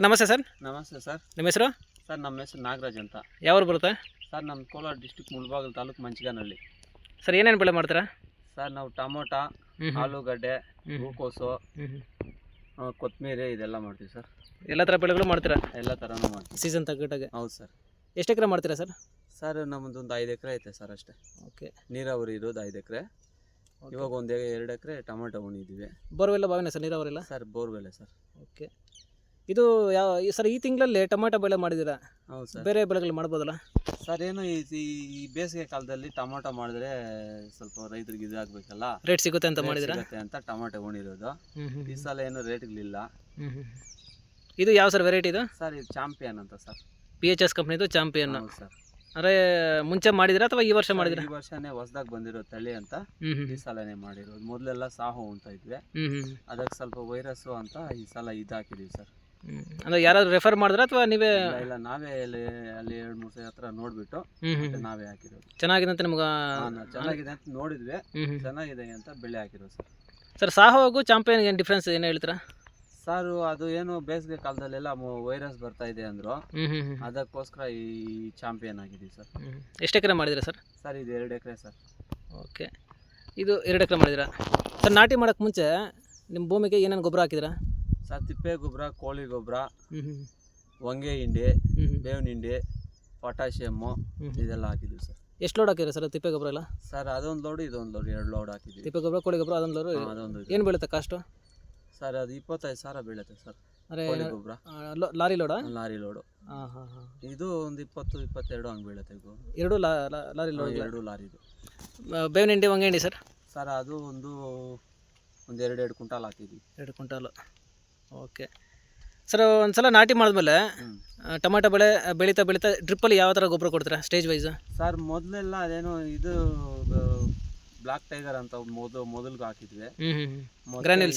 Sir ನಮಸ್ತೆ sir. ನಮಸ್ತೆ sir. ನಿಮ್ಮ ಹೆಸರು? ಸರ್ ನಮ್ಮ ಹೆಸರು ನಾಗರಾಜ್ ಅಂತ. ಯಾವ್ರು ಬರುತ್ತೆ? ಸರ್ ನಮ್ಮ ಕೋಲಾರ ಡಿಸ್ಟಿಕ್ ಮುಳಬಾಗಲ್ ತಾಲೂಕು ಮಂಚಗಾನಹಳ್ಳಿ. ಸರ್ ಏನೇನು ಬೆಳೆ ಮಾಡ್ತೀರಾ? ಸರ್ ನಾವು ಟೊಮೊಟೊ. ಆಲೂಗಡ್ಡೆ. ಹೂಕೋಸು. ಕೊತ್ತಂಬರಿ ಇದೆಲ್ಲ ಮಾಡ್ತೀವಿ ಸರ್. ಎಲ್ಲ ಥರ ಬೆಳೆಗಳು ಮಾಡ್ತೀರಾ? ಎಲ್ಲ ಥರನೂ ಮಾಡ್ತೀವಿ. ಸೀಸನ್ ತಗ್ಗಟ್ಟಾಗೆ. ಹೌದು ಸರ್. ಎಷ್ಟು ಎಕರೆ ಮಾಡ್ತೀರಾ ಸರ್? ಸರ್ ನಮ್ಮದೊಂದು ಐದು ಎಕರೆ ಐತೆ ಸರ್ ಅಷ್ಟೇ. ಓಕೆ. ನೀರಾವರಿ ಇರೋದು ಐದು ಎಕರೆ. ಇವಾಗ ಒಂದು ಎರಡು ಎಕರೆ ಟೊಮೊಟೊ ಉಣಿದ್ದೀವಿ ಬೋರ್ವೆಲ್ಲ ಬಾವಿನ ಸರ್ ನೀರಾವರಿಲ್ಲ ಸರ್ ಬೋರ್ವೆಲ್ಲ ಸರ್. ಓಕೆ. ಇದು ಯಾವ ಈ- ಸರ್ ಈ ತಿಂಗಳಲ್ಲಿ ಟೊಮೆಟೊ ಬೆಳೆ ಮಾಡಿದಿರಾ ಹೌದು ಸರ್. ಬೇರೆ ಬೆಳೆಗಳು ಮಾಡ್ಬೋದಲ್ಲ? ಸರ್ ಏನು ಈ ಈ- ಬೇಸಿಗೆ ಕಾಲದಲ್ಲಿ ಟೊಮೊಟೊ ಮಾಡಿದ್ರೆ ಸ್ವಲ್ಪ ರೈತರಿಗೆ ಇದಾಗಬೇಕಲ್ಲ ರೇಟ್ ಸಿಗುತ್ತೆ ಅಂತ ಮಾಡಿದ್ದೀರಾ? ಅಂತ ಟೊಮೊಟೊ ಉಣಿರೋದು. ಈ ಸಲ ಏನು ರೇಟ್ಗಳಿಲ್ಲ. ಹ್ಮ್ ಹ್ಮ್. ಇದು ಯಾವ ಸರ್ ವೆರೈಟಿ ಇದು? ಸರ್ ಇದು ಚಾಂಪಿಯನ್ ಅಂತ ಸರ್. ಪಿ ಎಚ್ ಎಸ್ ಕಂಪ್ನಿದು ಚಾಂಪಿಯನ್. ಹೌದು ಸರ್. ಅಂದರೆ ಮುಂಚೆ ಮಾಡಿದಿರಾ ಅಥವಾ ಈ ವರ್ಷ ಮಾಡಿದ್ರೆ ಮಾಡಿದಿರಾ ಈ ವರ್ಷನೇ ಹೊಸದಾಗಿ ಬಂದಿರೋ ತಳಿ ಅಂತ ಈ ಸಲನೇ ಮಾಡಿರೋದು. ಮೊದಲೆಲ್ಲ ಸಾಹು ಅಂತ ಇದ್ವಿ. ಅದಕ್ಕೆ ಸ್ವಲ್ಪ ವೈರಸ್ಸು ಅಂತ ಈ ಸಲ ಇದಾಕಿದೀವಿ ಸರ್. ಅಂದ್ರೆ ಯಾರಾದ್ರು ರೆಫರ್ ಮಾಡಿದ್ರಾ ಅಥವಾ ನೀವೇ ಇಲ್ಲ ನಾವೇ ಅಲ್ಲಿ ಅಲ್ಲಿ ಎರಡು ಮೂರು ಸಲ ಹತ್ರ ನೋಡ್ಬಿಟ್ಟು ಹ್ಮ್ ಹ್ಮ್ ಮತ್ತೆ ನಾವೇ ಹಾಕಿರೋದು. ಚೆನ್ನಾಗಿದೆ ಅಂತ ನಿಮ್ಗೆ ಹಾ, ನಾ- ಚೆನ್ನಾಗಿದೆ ಅಂತ ನೋಡಿದ್ವಿ. ಹ್ಮ್ ಹ್ಮ್. ಚೆನ್ನಾಗಿದೆ ಅಂತ ಬೆಳೆ ಹಾಕಿರೋದು ಸರ್. ಸರ್ ಸಾಹೋಗೂ ಚಾಂಪಿಯನ್ಗೆ ಏನು ಡಿಫ್ರೆನ್ಸ್ ಏನು ಹೇಳ್ತೀರಾ? ಸರ್ ಅದು ಏನು ಬೇಸಿಗೆ ಕಾಲದಲ್ಲೆಲ್ಲ ವೈರಸ್ ಬರ್ತಾ ಇದೆ ಅಂದ್ರು. ಹ್ಮ್ ಹ್ಮ್ ಹ್ಮ್. ಅದಕ್ಕೋಸ್ಕರ ಈ ಚಾಂಪಿಯನ್ ಆಗಿದ್ದೀವಿ ಸರ್. ಹ್ಮ್. ಎಷ್ಟು ಎಕರೆ ಮಾಡಿದ್ದೀರಾ ಸರ್? ಸರ್ ಇದು ಎರಡು ಎಕರೆ ಸರ್. ಓಕೆ. ಇದು ಎರಡು ಎಕರೆ ಮಾಡಿದ್ದೀರಾ? ಸರ್ ನಾಟಿ ಮಾಡೋಕ್ಕೆ ಮುಂಚೆ ನಿಮ್ಮ ಭೂಮಿಗೆ ಏನೇನು ಗೊಬ್ಬರ ಹಾಕಿದ್ದೀರಾ? ಸರ್ ತಿಪ್ಪೆ ಗೊಬ್ಬರ ಕೋಳಿ ಗೊಬ್ಬರ ಹೊಂಗೆ ಹಿಂಡಿ ಬೇವಿನ ಹಿಂಡಿ ಪೊಟ್ಯಾಷಿಯಮ್ಮು ಇದೆಲ್ಲ ಹಾಕಿದ್ದೀವಿ ಸರ್. ಎಷ್ಟು ಲೋಡ್ ಹಾಕಿದ್ರೆ ಸರ್ ತಿಪ್ಪೆ ಗೊಬ್ಬರ ಎಲ್ಲ? ಸರ್ ಅದೊಂದು ಲೋಡ್ ಇದೊಂದು ಲೋಡ್ ಎರಡು ಲೋಡ್ ಹಾಕಿದ್ದೀವಿ. ತಿಪ್ಪೆ ಗೊಬ್ಬರ ಕೋಳಿ ಗೊಬ್ಬರ ಅದೊಂದು ಲೋಡ್ ಅದೊಂದು ಏನು ಬೀಳುತ್ತೆ ಕಾಸ್ಟು ಸರ್ ಅದು ಇಪ್ಪತ್ತೈದು ಸಾವಿರ ಬೀಳುತ್ತೆ ಸರ್ ಅರೆ ಕೋಳಿ ಗೊಬ್ಬರ. ಲಾರಿ ಲೋಡ ಲಾರಿ ಲೋಡು ಹಾಂ ಹಾಂ ಹಾಂ. ಇದು ಒಂದು ಇಪ್ಪತ್ತು ಇಪ್ಪತ್ತೆರಡು ಹಂಗೆ ಬೀಳುತ್ತೆ ಇದು ಎರಡು ಲಾ ಲಾ- ಲಾರಿ ಲೋಡ್ ಎರಡು ಲಾರಿದು. ಬೇವಿನ ಹಿಂಡಿ ಹೊಂಗೆ ಹಿಂಡಿ ಸರ್? ಸರ್ ಅದು ಒಂದು ಒಂದು ಎರಡು ಎರಡು ಕ್ವಿಂಟಾಲ್ ಹಾಕಿದ್ವಿ ಎರಡು ಕ್ವಿಂಟಾಲು. ಓಕೆ. ಸರ್ ಒಂದ್ಸಲ ನಾಟಿ ಮಾಡಿದ್ಮೇಲೆ ಟೊಮೆಟೊ ಬೆಳೆ ಬೆಳೀತಾ ಬೆಳೀತಾ ಡ್ರಿಪ್ಪಲ್ಲಿ ಯಾವ ಥರ ಗೊಬ್ಬರ ಕೊಡ್ತೀರಾ ಸ್ಟೇಜ್ ವೈಸ್ ಸರ್ ಮೊದಲೆಲ್ಲ ಅದೇನೋ ಇದು ಬ್ಲಾಕ್ ಟೈಗರ್ ಅಂತ ಮೊದಲು ಮೊದಲಿಗೆ ಹಾಕಿದ್ವಿ.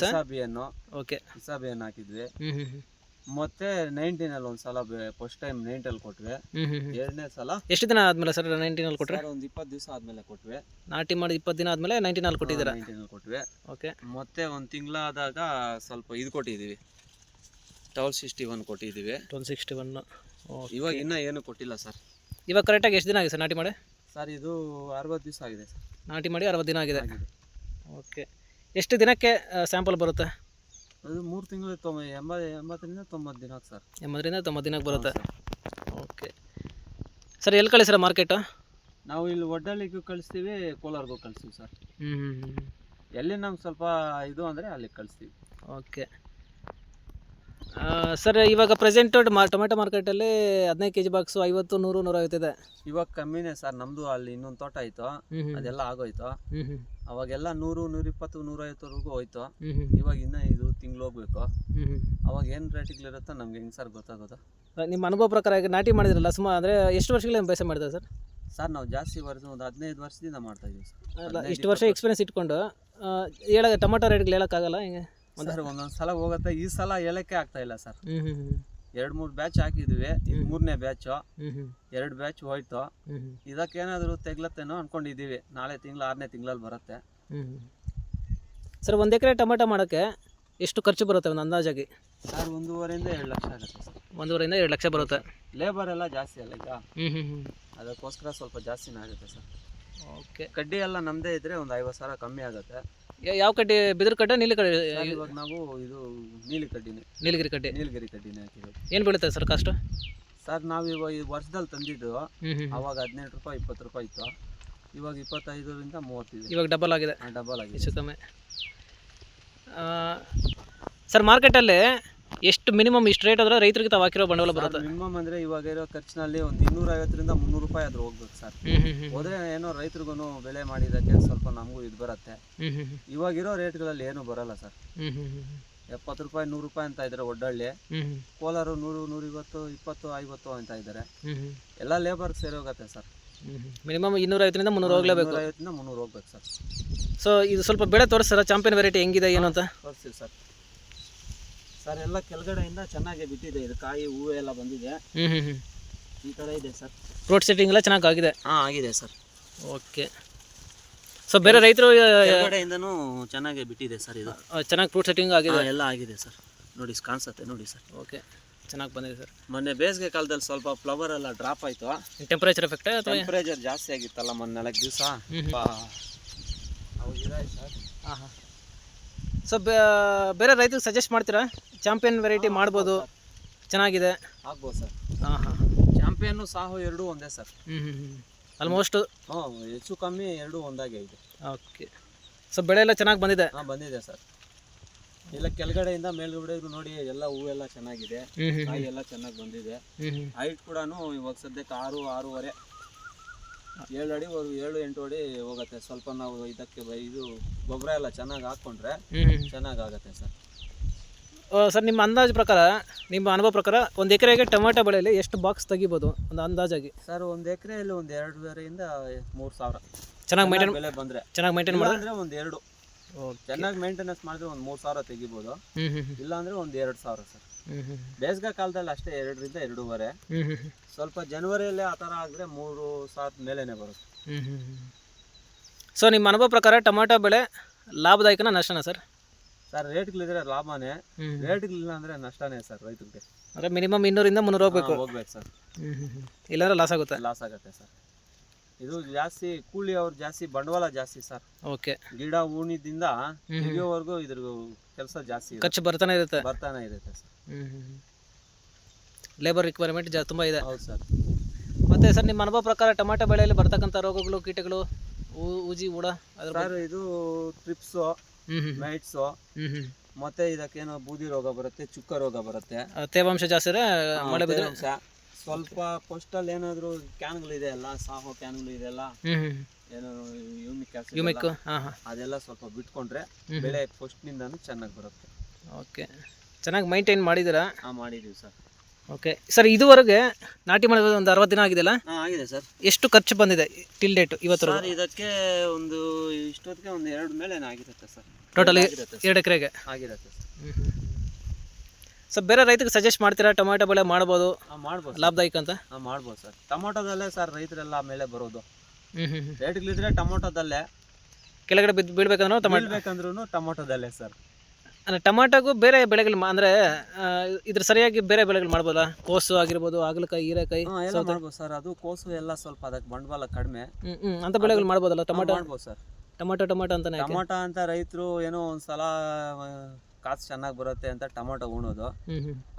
ಆ? ಇಸಾಬಿಯನ್ನು ಓಕೆ. ಇಸಾಬಿಯನ್ನು ಹಾಕಿದ್ವಿ. ಮತ್ತೆ ನೈನ್ಟೀನ್ ಅಲ್ಲಿ ಸಲ ಫಸ್ಟ್ ಟೈಮ್ ನೈನ್ಟಲ್ಲಿ ಕೊಟ್ವಿ. ಹ್ಞೂ ಹ್ಞೂ ಹ್ಞೂ ಎರಡನೇ ಸಲ ಎಷ್ಟು ದಿನ ಆದ್ಮೇಲೆ ಸರ್ ನೈನ್ಟೀನಲ್ಲಿ ಕೊಟ್ಟರೆ ಸರ್ ಒಂದು ಇಪ್ಪತ್ತು ದಿವಸ ಆದ್ಮೇಲೆ ಕೊಟ್ವಿ. ನಾಟಿ ಮಾಡಿ ಇಪ್ಪತ್ತು ದಿನ ಆದ್ಮೇಲೆ ನೈನ್ಟೀನ್ ನೈನ್ಟೀನಲ್ಲಿ ಕೊಟ್ಟಿದ್ದೀರಾ? ನೈನ್ಟೀನಲ್ಲಿ ಕೊಟ್ವಿ. ಓಕೆ ಮತ್ತೆ ಒಂದು ತಿಂಗಳಾದಾಗ ಸ್ವಲ್ಪ ಇದು ಕೊಟ್ಟಿದ್ದೀವಿ. ಟ್ವೆಲ್ ಸಿಕ್ಸ್ಟಿ ಒನ್ ಕೊಟ್ಟಿದ್ದೀವಿ. ಟ್ವೆಲ್ ಸಿಕ್ಸ್ಟಿ ಒನ್ ಇವಾಗ ಇನ್ನೂ ಏನು ಕೊಟ್ಟಿಲ್ಲ ಸರ್. ಇವಾಗ ಕರೆಕ್ಟಾಗಿ ಎಷ್ಟು ದಿನ ಆಗಿದೆ ಸರ್ ನಾಟಿ ಮಾಡಿ? ಸರ್ ಇದು ಅರವತ್ತು ದಿವಸ ಆಗಿದೆ ಸರ್. ನಾಟಿ ಮಾಡಿ ಅರವತ್ತು ದಿನ ಆಗಿದೆ. ಓಕೆ ಎಷ್ಟು ದಿನಕ್ಕೆ ಸ್ಯಾಂಪಲ್ ಬರುತ್ತೆ? ಅದು ಮೂರು ತಿಂಗಳು ತೊಂಬ ಎಂಬ ಎಂಬತ್ತರಿಂದ ತೊಂಬತ್ತು ದಿನ ಸರ್. ಎಂಬತ್ತರಿಂದ ತೊಂಬತ್ತು ದಿನಕ್ಕೆ ಬರುತ್ತೆ? ಓಕೆ. ಸರ್ ಎಲ್ಲಿ ಕಳಿಸ್ರ ಮಾರ್ಕೆಟು ನಾವು ಇಲ್ಲಿ ಒಡ್ಡಳ್ಳಿಗೂ ಕಳಿಸ್ತೀವಿ ಕೋಲಾರ್ಗೂ ಕಳಿಸ್ತೀವಿ ಸರ್. ಹ್ಞೂ ಹ್ಞೂ ಹ್ಞೂ ಎಲ್ಲಿ ನಮ್ಗೆ ಸ್ವಲ್ಪ ಇದು ಅಂದರೆ ಅಲ್ಲಿಗೆ ಕಳಿಸ್ತೀವಿ. ಓಕೆ. ಸರ್ ಇವಾಗ ಪ್ರೆಸೆಂಟ್ ಟೊಮೆಟೊ ಮಾರ್ಕೆಟಲ್ಲಿ ಹದಿನೈದು ಕೆ ಜಿ ಬಾಕ್ಸ್ ಐವತ್ತು ನೂರು ನೂರೈವತ್ತಿದೆ ಇವಾಗ ಕಮ್ಮಿನೇ ಸರ್ ನಮ್ದು ಅಲ್ಲಿ ಇನ್ನೊಂದು ತೋಟ ಆಯಿತು. ಅದೆಲ್ಲ ಆಗೋಯ್ತು. ಅವಾಗೆಲ್ಲ ನೂರು ನೂರಿಪ್ಪತ್ತು ನೂರೈವತ್ತವರೆಗೂ ಹೋಯ್ತು. ಇವಾಗ ಇನ್ನ ಇದು ತಿಂಗಳು ಹೋಗ್ಬೇಕು. ಅವಾಗ ಏನು ರೇಟಿಗಳಿರುತ್ತೋ ನಮ್ಗೆ ಹೆಂಗೆ ಸರ್ ಗೊತ್ತಾಗೋದು? ನಿಮ್ಮ ಅನುಭವ ಪ್ರಕಾರ ಈಗ ನಾಟಿ ಮಾಡಿದ್ರಲ್ಲ ಸುಮಾರು ಅಂದ್ರೆ ಎಷ್ಟು ವರ್ಷಗಳಿಂದ ಬೇಸ ಮಾಡಿದೆ ಸರ್? ಸರ್ ನಾವು ಜಾಸ್ತಿ ವರ್ಷ ಒಂದು ಹದಿನೈದು ವರ್ಷದಿಂದ ಮಾಡ್ತಾ ಇದ್ದೀವಿ ಸರ್. ಇಷ್ಟು ವರ್ಷ ಎಕ್ಸ್ಪೀರಿಯನ್ಸ್ ಇಟ್ಕೊಂಡು ಹೇಳ ಟೊಮೆಟೊ ರೇಟ್ಗಳು ಹೇಳೋಕ್ಕಾಗಲ್ಲ ಹಿಂಗೆ? ಸರ್ ಒಂದೊಂದು ಸಲ ಹೋಗುತ್ತೆ. ಈ ಸಲ ಹೇಳಕ್ಕೆ ಆಗ್ತಾ ಇಲ್ಲ ಸರ್. ಎರಡ್ ಮೂರು ಬ್ಯಾಚ್ ಹಾಕಿದ್ವಿ. ಇದು ಮೂರನೇ ಬ್ಯಾಚ್. ಎರಡ್ ಬ್ಯಾಚ್ ಹೋಯ್ತು. ಇದಕ್ಕೆ ಏನಾದರೂ ಇದಕ್ಕೇನಾದರೂ ತೆಗ್ಲತ್ತೇನೋ ಅನ್ಕೊಂಡಿದೀವಿ. ನಾಳೆ ತಿಂಗಳು ಆರನೇ ತಿಂಗಳಲ್ಲಿ ಬರುತ್ತೆ. ಸರ್ ಒಂದ್ ಎಕರೆ ಟೊಮೆಟೊ ಮಾಡೋಕ್ಕೆ ಎಷ್ಟು ಖರ್ಚು ಬರುತ್ತೆ ಒಂದು ಅಂದಾಜಾಗಿ? ಸರ್ ಒಂದೂವರೆಯಿಂದ ಎರಡು ಲಕ್ಷ ಆಗುತ್ತೆ ಸರ್. ಒಂದೂವರೆಯಿಂದ ಎರಡು ಲಕ್ಷ ಬರುತ್ತೆ. ಲೇಬರ್ ಎಲ್ಲ ಜಾಸ್ತಿ ಅಲ್ಲ ಈಗ? ಅದಕ್ಕೋಸ್ಕರ ಸ್ವಲ್ಪ ಜಾಸ್ತಿನೇ ಆಗುತ್ತೆ ಸರ್. ಓಕೆ. ಕಡ್ಡಿ ಎಲ್ಲ ನಮ್ಮದೇ ಇದ್ದರೆ ಒಂದು ಐವತ್ತು ಸಾವಿರ ಕಮ್ಮಿ ಆಗುತ್ತೆ. ಯಾವ ಕಡ್ಡಿ ಬಿದಿರು ಕಡ್ಡೆ ನೀಲಿ ಕಡ್ಡೆ? ಸರ್, ಇವಾಗ ನಾವು ಇದು ನೀಲಿ ಕಡ್ಡಿನೇ. ನೀಲಗಿರಿ ಕಡ್ಡೆ. ನೀಲಗಿರಿ ಕಡ್ಡಿನೇ ಹಾಕಿರೋದು. ಏನು ಬೀಳುತ್ತೆ ಸರ್ ಕಾಸ್ಟು ಸರ್ ನಾವು ಇವಾಗ ಈ ವರ್ಷದಲ್ಲಿ ತಂದಿದ್ದು ಹ್ಞೂ ಹ್ಞೂ ಅವಾಗ ಹದಿನೆಂಟು ರೂಪಾಯಿ ಇಪ್ಪತ್ತು ರೂಪಾಯಿ ಇತ್ತು. ಇವಾಗ ಇಪ್ಪತ್ತೈದರಿಂದ ಮೂವತ್ತಿದೆ. ಇವಾಗ ಡಬಲ್ ಆಗಿದೆ. ಡಬಲ್ ಆಗಿದೆ. ಹೆಚ್ಚು ಕಮ್ಮಿ. ಸರ್ ಮಾರ್ಕೆಟಲ್ಲಿ ಎಷ್ಟು ಮಿನಿಮಮ್ ಇಷ್ಟು ರೇಟ್ ಆದರೆ ರೈತರಿಗೆ ತಾವು ಹಾಕಿರೋ ಬಂಡವಾಳ ಬರುತ್ತೆ. ಮಿನಿಮಮ್ ಅಂದ್ರೆ ಇವಾಗ ಇರೋ ಖರ್ಚಿನಲ್ಲಿ ಒಂದು ಇನ್ನೂರ ಐವತ್ತರಿಂದ ಮುನ್ನೂರು ರೂಪಾಯಿ ಆದ್ರೂ ಹೋಗ್ಬೇಕು ಸರ್. ಹೋದ್ರೆ ಏನೋ ರೈತರಿಗೂ ಬೆಳೆ ಮಾಡಿದಕ್ಕೆ ಸ್ವಲ್ಪ ನಮಗೂ ಇದು ಬರುತ್ತೆ. ಇವಾಗ ಇರೋ ಇವಾಗಿರೋ ರೇಟ್ಗಳಲ್ಲಿ ಏನು ಬರಲ್ಲ ಸರ್. ಎಪ್ಪತ್ತು ರೂಪಾಯಿ ನೂರು ರೂಪಾಯಿ ಅಂತ ಇದ್ದಾರೆ ಒಡ್ಡಳ್ಳಿ. ಕೋಲಾರ ನೂರು ನೂರಿವತ್ತು ಇಪ್ಪತ್ತು ಐವತ್ತು ಅಂತ ಇದ್ದಾರೆ ಎಲ್ಲ ಲೇಬರ್ಗೆ ಸೇರಿ ಹೋಗುತ್ತೆ ಸರ್. ಮಿನಿಮಮ್ ಮಿನಿಮಮ್ ಇನ್ನೂರೈವತ್ತರಿಂದ ಮುನ್ನೂರು ಹೋಗ್ಲೇಬೇಕು. ಐವತ್ತರಿಂದ ಮುನ್ನೂರು ಹೋಗ್ಬೇಕು ಸರ್. ಸೊ ಇದು ಸ್ವಲ್ಪ ಬೆಳೆ ತೋರಿಸ್ತಾರ? ಚಾಂಪಿಯನ್ ವೆರೈಟಿ ಹೆಂಗಿದೆ ಏನು ಅಂತ? ತೋರಿಸ್ತೀವಿ ಸರ್. ಸರ್ ಎಲ್ಲ ಕೆಳಗಡೆಯಿಂದ ಚೆನ್ನಾಗಿ ಬಿಟ್ಟಿದೆ ಇದು ಕಾಯಿ ಹೂವು ಎಲ್ಲ ಬಂದಿದೆ. ಹ್ಞೂ ಹ್ಞೂ ಹ್ಞೂ ಈ ಥರ ಇದೆ ಸರ್. ಫ್ರೂಟ್ ಸೆಟ್ಟಿಂಗ್ ಎಲ್ಲ ಚೆನ್ನಾಗಿ ಆಗಿದೆ? ಹಾಂ ಆಗಿದೆ ಸರ್. ಓಕೆ ಸೊ ಬೇರೆ ರೈತರು ಕೆಳಗಡೆಯಿಂದನೂ ಚೆನ್ನಾಗಿ ಬಿಟ್ಟಿದೆ ಸರ್ ಇದು. ಚೆನ್ನಾಗಿ ಫ್ರೂಟ್ ಸೆಟ್ಟಿಂಗ್ ಆಗಿದೆ? ಎಲ್ಲ ಆಗಿದೆ ಸರ್. ನೋಡಿ ಕಾಣಿಸುತ್ತೆ ನೋಡಿ ಸರ್. ಓಕೆ ಚೆನ್ನಾಗಿ ಬಂದಿದೆ ಸರ್. ಮೊನ್ನೆ ಬೇಸಿಗೆ ಕಾಲದಲ್ಲಿ ಸ್ವಲ್ಪ ಫ್ಲವರ್ ಎಲ್ಲ ಡ್ರಾಪ್ ಆಯ್ತು. ಟೆಂಪರೇಚರ್ ಎಫೆಕ್ಟ್ ಅಥವಾ? ಟೆಂಪರೇಚರ್ ಜಾಸ್ತಿ ಆಗಿತ್ತಲ್ಲ ಮೊನ್ನೆ ನಾಲ್ಕು ದಿವಸ? ಹಾಂ ಹಾಂ ಸೊ ಬೇರೆ ರೈತರಿಗೆ ಸಜೆಸ್ಟ್ ಮಾಡ್ತೀರಾ? ಚಾಂಪಿಯನ್ ವೆರೈಟಿ ಮಾಡ್ಬೋದು. ಚೆನ್ನಾಗಿದೆ. ಆಗ್ಬೋದು ಸರ್. ಹಾಂ ಹಾಂ. ಚಾಂಪಿಯನ್ನು ಸಾಹು ಎರಡೂ ಒಂದೇ ಸರ್. ಹ್ಞೂ ಹ್ಞೂ ಹ್ಞೂ ಆಲ್ಮೋಸ್ಟ್ ಹ್ಞೂ ಹೆಚ್ಚು ಕಮ್ಮಿ ಎರಡೂ ಒಂದಾಗೆ ಇದೆ ಓಕೆ ಸೊ ಬೆಳೆ ಎಲ್ಲ ಚೆನ್ನಾಗಿ ಬಂದಿದೆ? ಹಾಂ ಬಂದಿದೆ ಸರ್. ಇಲ್ಲ ಕೆಳಗಡೆಯಿಂದ ಮೇಲ್ಗಡೆ ನೋಡಿ ಎಲ್ಲ ಹೂವೆಲ್ಲ ಚೆನ್ನಾಗಿದೆ. ಕಾಯಿ ಎಲ್ಲ ಚೆನ್ನಾಗಿ ಬಂದಿದೆ. ಹೈಟ್ ಕೂಡ ಇವಾಗ ಸದ್ಯಕ್ಕೆ ಆರು ಆರೂವರೆ. ಏಳು ಅಡಿ ಏಳು ಎಂಟು ಅಡಿ ಹೋಗುತ್ತೆ. ಸ್ವಲ್ಪ ನಾವು ಇದಕ್ಕೆ ಇದು ಗೊಬ್ಬರ ಎಲ್ಲ ಚೆನ್ನಾಗಿ ಹಾಕೊಂಡ್ರೆ ಚೆನ್ನಾಗಿ ಆಗತ್ತೆ ಚೆನ್ನಾಗಾಗತ್ತೆ ಸರ್ ಸರ್ ನಿಮ್ಮ ಅಂದಾಜು ಪ್ರಕಾರ ನಿಮ್ಮ ಅನುಭವ ಪ್ರಕಾರ ಒಂದು ಎಕರೆಗೆ ಟೊಮೆಟೊ ಬೆಳೆಯಲ್ಲಿ ಎಷ್ಟು ಬಾಕ್ಸ್ ತೆಗಿಬೋದು? ಒಂದು ಅಂದಾಜಾಗಿ. ಸರ್ ಒಂದು ಎಕರೆಯಲ್ಲಿ ಒಂದು ಎರಡೂವರೆಯಿಂದ ಮೂರು ಸಾವಿರ. ಚೆನ್ನಾಗಿ ಮೇಂಟೈನ್ ಬೆಲೆ ಬಂದರೆ. ಚೆನ್ನಾಗಿ ಮೇಂಟೈನ್ ಮಾಡಿದ್ರೆ? ಒಂದೆರಡು ಒಂದು ಎರಡು. ಚೆನ್ನಾಗಿ ಮೇಂಟೆನೆನ್ಸ್ ಮಾಡಿದ್ರೆ ಒಂದು ಮೂರು ಸಾವಿರ ತೆಗಿಬೋದು. ಇಲ್ಲಾಂದರೆ ಒಂದು ಎರಡು ಸಾವಿರ ಸರ್. ಬೇಸಿಗೆ ಕಾಲದಲ್ಲಿ ಅಷ್ಟೇ ಎರಡರಿಂದ ಎರಡೂವರೆ. ಸ್ವಲ್ಪ ಜನವರಿಯಲ್ಲಿ ಆ ಥರ ಆದರೆ ಮೂರು ಸಾವಿರ ಮೇಲೇನೆ ಬರುತ್ತೆ. ಸೊ ನಿಮ್ಮ ಅನುಭವ ಪ್ರಕಾರ ಟೊಮೆಟೊ ಬೆಳೆ ಲಾಭದಾಯಕನ ನಷ್ಟನ ಸರ್? ಸರ್ ರೇಟ್ಗಳಿದ್ರೆ ಲಾಭನೇ. ರೇಟ್ಗಳಿಲ್ಲ ಅಂದರೆ ನಷ್ಟನೇ ಸರ್ ರೈತರಿಗೆ. ಅಂದರೆ ಮಿನಿಮಮ್ ಇನ್ನೂರಿಂದ ಮುನ್ನೂರು ಹೋಗ್ಬೇಕು. ಹೋಗ್ಬೇಕು ಸರ್. ಇಲ್ಲಾಂದ್ರೆ ಲಾಸ್ ಆಗುತ್ತೆ. ಲಾಸ್ ಆಗುತ್ತೆ ಸರ್. ಇದು ಜಾಸ್ತಿ ಕೂಲಿ ಅವ್ರು ಜಾಸ್ತಿ ಬಂಡವಾಳ ಜಾಸ್ತಿ ಸರ್. ಓಕೆ ಗಿಡ ಹೂಣಿದಿಂದ ತೆಗಿಯೋವರೆಗೂ ಇದ್ರ ಕೆಲಸ ಜಾಸ್ತಿ. ಖರ್ಚು ಬರ್ತಾನೆ ಇರುತ್ತೆ. ಬರ್ತಾನೆ ಇರುತ್ತೆ ಸರ್. ಲೇಬರ್ ರಿಕ್ವೈರ್ಮೆಂಟ್ ಜಾ ತುಂಬ ಇದೆ. ಹೌದು ಸರ್. ಮತ್ತೆ ಸರ್ ನಿಮ್ಮ ಅನುಭವ ಪ್ರಕಾರ ಟೊಮೆಟೊ ಬೆಳೆಯಲ್ಲಿ ಬರ್ತಕ್ಕಂಥ ರೋಗಗಳು ಕೀಟಗಳು ಊ- ಅದ್ರ ಸರ್ ಇದು ಟ್ರಿಪ್ಸು ಹ್ಞೂ ಮೈಟ್ಸು ಹ್ಞೂ ಮತ್ತೆ ಇದಕ್ಕೇನೋ ಬೂದಿ ರೋಗ ಬರುತ್ತೆ ಚುಕ್ಕ ರೋಗ ಬರುತ್ತೆ. ತೇವಾಂಶ ಜಾಸ್ತಿ ಇದ್ರೆ ಮಳೆ ಬಿದ್ದರೆ ತೇವಾಂಶ. ಸ್ವಲ್ಪ ಪೋಸ್ಟಲ್ ಏನಾದ್ರು ಕ್ಯಾನ್ಗಳು ಇದೆ ಅಲ್ಲ ಸಾಹೋ ಕ್ಯಾನ್ಗಳು ಇದೆಲ್ಲ ಹ್ಞೂ ಹ್ಞೂ ಏನೋ ಯೂಮಿಕ್ ಆಸಿಡ್ ಯುಮಿಕ್ ಹಾಂ ಹಾಂ. ಅದೆಲ್ಲ ಸ್ವಲ್ಪ ಬಿಟ್ಕೊಂಡ್ರೆ ಹ್ಮ್. ಬೆಳೆ ಫಸ್ಟ್ನಿಂದನೂ ಚೆನ್ನಾಗಿ ಬರುತ್ತೆ. ಓಕೆ ಚೆನ್ನಾಗಿ ಮೈಂಟೈನ್ ಮಾಡಿದ್ದೀರಾ? ಹಾಂ ಮಾಡಿದೀವಿ ಸರ್. ಓಕೆ ಸರ್ ಇದುವರೆಗೆ ನಾಟಿ ಮಾಡಿದ ಒಂದು ಅರವತ್ತು ದಿನ ಆಗಿದೆಯಲ್ಲ? ಹಾಂ ಆಗಿದೆ ಸರ್. ಎಷ್ಟು ಖರ್ಚು ಬಂದಿದೆ ಟಿಲ್ ಡೇಟ್ ಇವತ್ತು ಸರ್ ಇದಕ್ಕೆ ಒಂದು ಇಷ್ಟೊತ್ತಿಗೆ ಒಂದು ಎರಡು ಮೇಲೆ ಆಗಿರುತ್ತೆ ಸರ್? ಟೋಟಲ್ ಆಗಿರುತ್ತೆ ಎರಡು ಎಕರೆಗೆ? ಆಗಿರುತ್ತೆ ಸರ್. ಬೇರೆ ರೈತರಿಗೆ ಸಜೆಸ್ಟ್ ಮಾಡ್ತೀರಾ? ಟೊಮೆಟೊ ಬೆಳೆ ಮಾಡ್ಬೋದು? ಹಾ ಮಾಡ್ಬೋದು ಲಾಭದಾಯಕ ಅಂತ? ಹಾಂ ಮಾಡ್ಬೋದು ಸರ್. ಟೊಮೊಟೊದಲ್ಲೇ ಸರ್ ರೈತರೆಲ್ಲ ಮೇಲೆ ಬರೋದು. ಹ್ಞೂ ಹ್ಞೂ ಹ್ಞೂ ರೇಟ್ಗಳಿದ್ರೆ ಟೊಮೊಟೊದಲ್ಲೇ. ಕೆಳಗಡೆ ಬಿದ್ದು ಬೀಳ್ಬೇಕಂದ್ರೂ ಟೊಮೆಟೊ ಬೇಕಂದ್ರೂ ಟೊಮೊಟೊದಲ್ಲೇ ಸರ್. ಅಂದರೆ ಟೊಮಾಟೋಗೂ ಬೇರೆ ಬೆಳೆಗಳು ಮಾ- ಅಂದ್ರೆ ಆ, ಇದ್ರ ಸರಿಯಾಗಿ ಬೇರೆ ಬೆಳೆಗಳು ಮಾಡ್ಬೋದಾ? ಕೋಸು ಆಗಿರ್ಬೋದು ಹಾಗಲಕಾಯಿ ಹೀರೆಕಾಯಿ ಹಾ ಎಲ್ಲ ಮಾಡ್ಬೋದು ಸರ್. ಅದು ಕೋಸು ಎಲ್ಲ ಸ್ವಲ್ಪ ಅದಕ್ಕೆ ಬಂಡವಾಳ ಕಡಿಮೆ. ಹ್ಞೂ ಅಂತ ಬೆಳೆಗಳು ಮಾಡ್ಬೋದಲ್ಲ ಟೊಮಾಟೊ? ಮಾಡ್ಬೋದು ಸರ್. ಟೊಮಾಟೊ ಟೊಮಾಟೊ ಅಂತಾನೆ ಯಾಕೆ? ಟೊಮೊಟೊ ಅಂತ ರೈತರು ಏನೋ ಒಂದ್ಸಲ ಸಲ ಕಾಸು ಚೆನ್ನಾಗಿ ಬರುತ್ತೆ ಅಂತ ಟೊಮಾಟೊ ಉಣೋದು.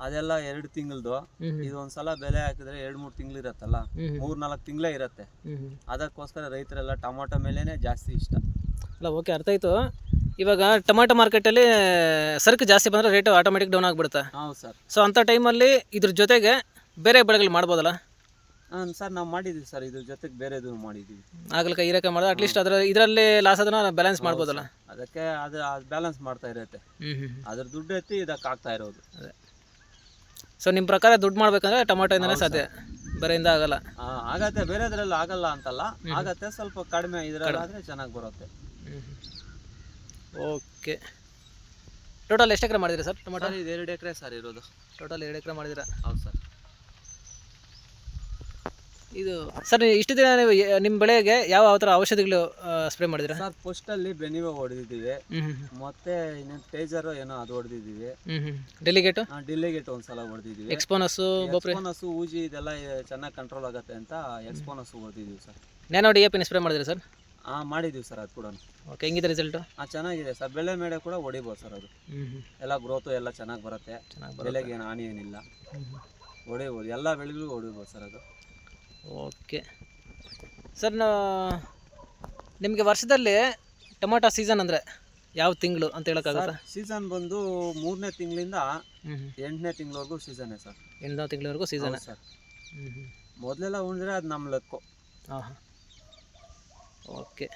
ಅದೆಲ್ಲ ಎರಡು ತಿಂಗಳದು. ಇದು ಹ್ಞೂ ಇದು ಒಂದ್ಸಲ ಬೆಲೆ ಹಾಕಿದ್ರೆ ಎರಡು ಮೂರು ತಿಂಗಳು ಇರತ್ತಲ್ಲ? ಮೂರ್ ನಾಲ್ಕು ತಿಂಗಳೇ ಇರುತ್ತೆ. ಅದಕ್ಕೋಸ್ಕರ ರೈತರೆಲ್ಲ ಟೊಮಾಟೊ ಮೇಲೇನೆ ಜಾಸ್ತಿ ಇಷ್ಟ. ಅಲ್ಲ ಓಕೆ ಅರ್ಥ ಆಯಿತು. ಇವಾಗ ಟೊಮಾಟೊ ಮಾರ್ಕೆಟಲ್ಲಿ ಸರಕು ಜಾಸ್ತಿ ಬಂದರೆ ರೇಟ್ ಆಟೋಮೆಟಿಕ್ ಡೌನ್ ಆಗಿಬಿಡುತ್ತೆ. ಹೌದು ಸರ್. ಸೊ ಅಂಥ ಟೈಮಲ್ಲಿ ಇದ್ರ ಜೊತೆಗೆ ಬೇರೆ ಬೆಳೆಗಳು ಮಾಡ್ಬೋದಲ್ಲ? ಹಾಂ ಸರ್ ನಾವು ಮಾಡಿದ್ದೀವಿ ಸರ್. ಇದ್ರ ಜೊತೆಗೆ ಬೇರೆದು ಮಾಡಿದ್ದೀವಿ ಹಾಗಲಕಾಯಿ ಹೀರೆಕಾಯಿ ಮಾಡೋದು ಅಟ್ಲೀಸ್ಟ್ ಅದರ ಇದರಲ್ಲಿ ಲಾಸ್ ಅದನ್ನ ಬ್ಯಾಲೆನ್ಸ್ ಮಾಡ್ಬೋದಲ್ಲ? ಅದಕ್ಕೆ ಅದು ಬ್ಯಾಲೆನ್ಸ್ ಮಾಡ್ತಾ ಇರುತ್ತೆ. ಅದ್ರ ದುಡ್ಡು ಎತ್ತಿ ಇದಕ್ಕೆ ಆಗ್ತಾ ಇರೋದು. ಅದೇ. ಸೊ ನಿಮ್ಮ ಪ್ರಕಾರ ದುಡ್ಡು ಮಾಡ್ಬೇಕಂದ್ರೆ ಟೊಮಾಟೊಯಿಂದನೇ ಸಾಧ್ಯ? ಬೇರೆಯಿಂದ ಆಗಲ್ಲ. ಆ, ಆಗತ್ತೆ. ಬೇರೆದ್ರಲ್ಲಿ ಆಗಲ್ಲ ಅಂತಲ್ಲ. ಆಗತ್ತೆ. ಸ್ವಲ್ಪ ಕಡಿಮೆ ಇದ್ರಲ್ಲಾದ್ರೆ ಚೆನ್ನಾಗಿ ಬರುತ್ತೆ. ಓಕೆ. ಟೋಟಲ್ ಎಷ್ಟು ಎಕರೆ ಮಾಡಿದ್ರಿ ಸರ್ ಟೊಮೊಟೊ? ಸರ್ ಇದು ಎರಡು ಎಕರೆ ಸರ್ ಇರೋದು. ಟೋಟಲ್ ಎರಡು ಎಕರೆ ಮಾಡಿದ್ದೀರಾ? ಹೌದು ಸರ್. ಇದು ಸರ್ ಇಷ್ಟು ದಿನ ನೀವು ಯ- ನಿಮ್ಮ ಬೆಳೆಗೆ ಯಾವ ಯಾವ ಥರ ಔಷಧಿಗಳು ಸ್ಪ್ರೇ ಮಾಡಿದ್ದೀರಾ? ಸರ್ ಫಸ್ಟಲ್ಲಿ ಬೆನಿವ ಹೊಡೆದಿದ್ದೀವಿ. ಹ್ಞೂ ಮತ್ತೆ ಇನ್ನೇನು ಟೇಜರ್ ಏನೋ ಅದು ಹೊಡೆದಿದ್ದೀವಿ. ಹ್ಞೂ ಹ್ಞೂ ಡೆಲಿಗೇಟು ಡಿಲ್ಲಿಗೇಟ್ ಒಂದ್ಸಲ ಹೊಡೆದಿದ್ದೀವಿ. ಎಕ್ಸ್ಪೋನಸ್ಸು ಬೋಪ್ರೆ ಎಕ್ಸ್ಪೋನಸ್ಸು ಊಜಿ ಇದೆಲ್ಲ ಚೆನ್ನಾಗಿ ಕಂಟ್ರೋಲ್ ಆಗುತ್ತೆ ಅಂತ ಎಕ್ಸ್ಪೋನಸ್ಸು ಹೊಡೆದಿದ್ದೀವಿ ಸರ್. ನ್ಯಾನೋ ಡಿ ಎ ಪಿನ ಸ್ಪ್ರೇ ಮಾಡಿದ್ರಿ ಸರ್? ಹಾಂ ಮಾಡಿದ್ದೀವಿ ಸರ್ ಅದು ಕೂಡ. ಓಕೆ ಹೆಂಗಿದೆ ರಿಸಲ್ಟು ಹಾಂ ಚೆನ್ನಾಗಿದೆ ಸರ್. ಬೆಳೆ ಮೇಲೆ ಕೂಡ ಹೊಡಿಬೋದು ಸರ್ ಅದು. ಎಲ್ಲ ಗ್ರೋತು ಎಲ್ಲ ಚೆನ್ನಾಗಿ ಬರುತ್ತೆ. ಚೆನ್ನಾಗಿ ಬೆಳೆಗೆ ಏನು ಹಾನಿ ಏನಿಲ್ಲ. ಹೊಡಿಬೋದು. ಎಲ್ಲ ಬೆಳೆಗಳಿಗೂ ಹೊಡಿಬೋದು ಸರ್ ಅದು. ಓಕೆ ಸರ್ ನಿಮಗೆ ವರ್ಷದಲ್ಲಿ ಟೊಮಾಟೊ ಸೀಸನ್ ಅಂದರೆ ಯಾವ ತಿಂಗಳು ಅಂತ ಹೇಳೋಕ್ಕಾಗಲ್ಲ ಸೀಸನ್ ಬಂದು ಮೂರನೇ ತಿಂಗಳಿಂದ ಎಂಟನೇ ತಿಂಗಳವರೆಗೂ ಸೀಸನ್ನೇ ಸರ್. ಎಂಟನೇ ತಿಂಗಳವರೆಗೂ ಸೀಸನ್ ಸರ್. ಮೊದಲೆಲ್ಲ ಉಂಡ್ರೆ ಅದು ನಮ್ಮ ಲೆಕ್ಕು. ಹಾಂ ಹಾಂ ಓಕೆ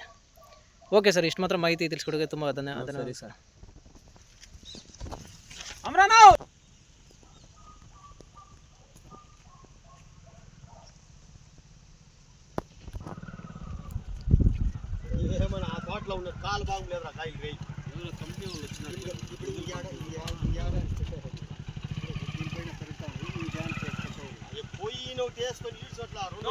ಓಕೆ ಸರ್ ಇಷ್ಟು ಮಾತ್ರ ಮಾಹಿತಿ ತಿಳಿಸ್ಕೊಡೋಕೆ ತುಂಬ ಧನ್ಯ ಸರಿ ಧನ್ಯವಾದ ಸರ್ పోయి నువ్వు చేసుకొని ఈడ్చోట్ల రెండు